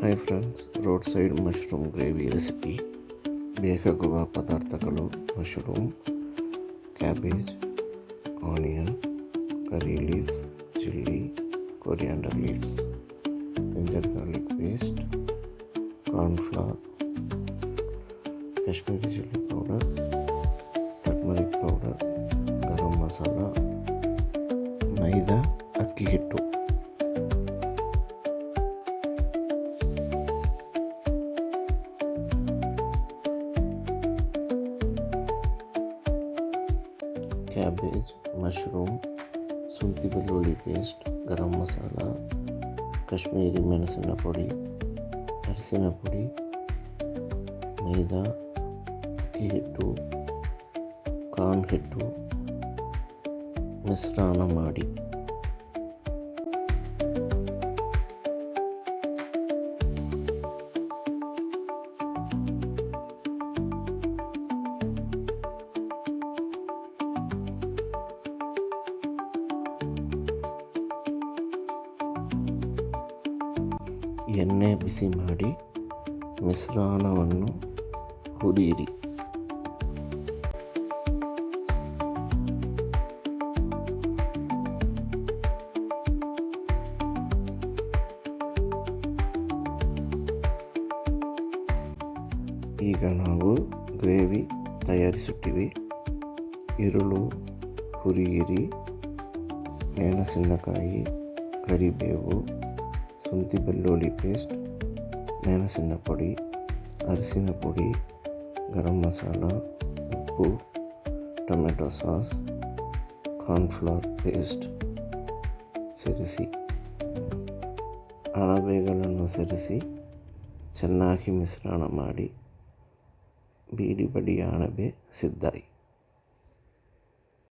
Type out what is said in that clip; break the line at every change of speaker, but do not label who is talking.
hi friends road side mushroom gravy recipe ಬೇಕಾಗುವ ಪದಾರ್ಥಗಳು mushroom cabbage onion curry leaves chilli coriander leaves ginger garlic paste cornflour Kashmiri chilli powder turmeric powder garam masala maida ಅಕ್ಕಿ ಹಿಟ್ಟು cabbage mushroom ಶುಂಠಿ ಬೆಳ್ಳುಳ್ಳಿ paste garam masala Kashmiri ಮೆಣಸಿನ ಪುಡಿ ಅರಿಶಿನ ಪುಡಿ ಮೈದಾ ಅಕ್ಕಿ ಹಿಟ್ಟು ಕಾರ್ನ್ ಹಿಟ್ಟು ಮಿಶ್ರಣ ಮಾಡಿ ಎಣ್ಣೆ ಬಿಸಿ ಮಾಡಿ ಮಿಶ್ರಣವನ್ನು ಹುರಿಯಿರಿ. ಈಗ ನಾವು ಗ್ರೇವಿ ತಯಾರಿಸುತ್ತೀವಿ. ಈರುಳ್ಳು ಹುರಿಯಿರಿ. ಮೆಣಸಿನಕಾಯಿ ಕರಿಬೇವು ಶುಂಠಿ ಬೆಳ್ಳುಳ್ಳಿ ಪೇಸ್ಟ್ ಮೆಣಸಿನ ಪುಡಿ, ಅರಿಶಿನ ಪುಡಿ, ಗರಂ ಮಸಾಲ, ಉಪ್ಪು, ಟೊಮೆಟೊ ಸಾಸ್ ಕಾರ್ನ್ಫ್ಲವರ್ ಪೇಸ್ಟ್ ಸೇರಿಸಿ. ಅಣಬೆಗಳನ್ನು ಸೇರಿಸಿ ಚೆನ್ನಾಗಿ ಮಿಶ್ರಣ ಮಾಡಿ. ಬೀಡಿ ಬಡಿಯ ಅಣಬೆ ಸಿದ್ಧ.